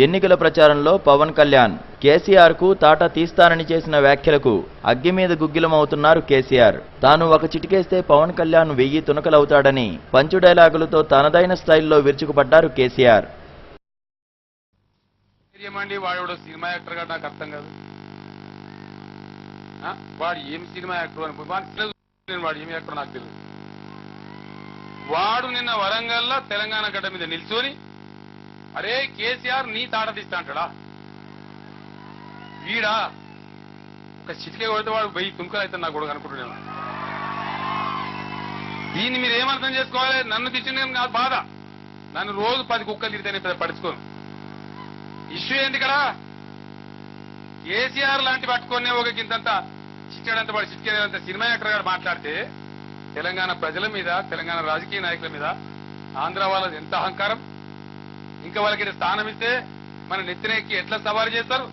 ఎన్నికల ప్రచారంలో పవన్ కళ్యాణ్ కేసీఆర్కు తాట తీస్తానని చేసిన వ్యాఖ్యలకు అగ్గి మీద గుగ్గిలమవుతున్నారు కేసీఆర్. తాను ఒక చిటికేస్తే పవన్ కళ్యాణ్ వెయ్యి తునకలవుతాడని పంచు డైలాగులతో తనదైన స్టైల్లో విరుచుకుపడ్డారు కేసీఆర్. వాడు సినిమా యాక్టర్ నాకు అర్థం కాదు. వాడు ఏం సినిమా యాక్టర్ అని వాడు వాడు ఏం యాక్టర్ నాకు తెలియదు వాడు నిన్న వరంగల్లో తెలంగాణ గడ్డ మీద నిల్చొని అరే కేసీఆర్ నీ తాట అంటాడా వీడా? ఒక చిటికే కొడితే వాడు వెయ్యి తుంకలు అయితే నాకు కూడా అనుకుంటున్నాను దీన్ని మీరు ఏమర్థం చేసుకోవాలి? నన్ను తెచ్చిన కాదు బాధ. నన్ను రోజు పది కుక్కలు తిరిగితే నేను పడుచుకోను ఇష్యూ ఏంటి కదా కేసీఆర్ లాంటి పట్టుకొని ఒక గింతంత చిచ్చాడంత వాడు చిట్కేదంత సినిమా యాక్టర్ గారు మాట్లాడితే తెలంగాణ ప్రజల మీద తెలంగాణ రాజకీయ నాయకుల మీద ఆంధ్ర వాళ్ళది ఎంత అహంకారం? ఇంకా వాళ్ళకి స్థానం ఇస్తే మన నెత్తిన ఎట్లా సవాలు చేస్తారు?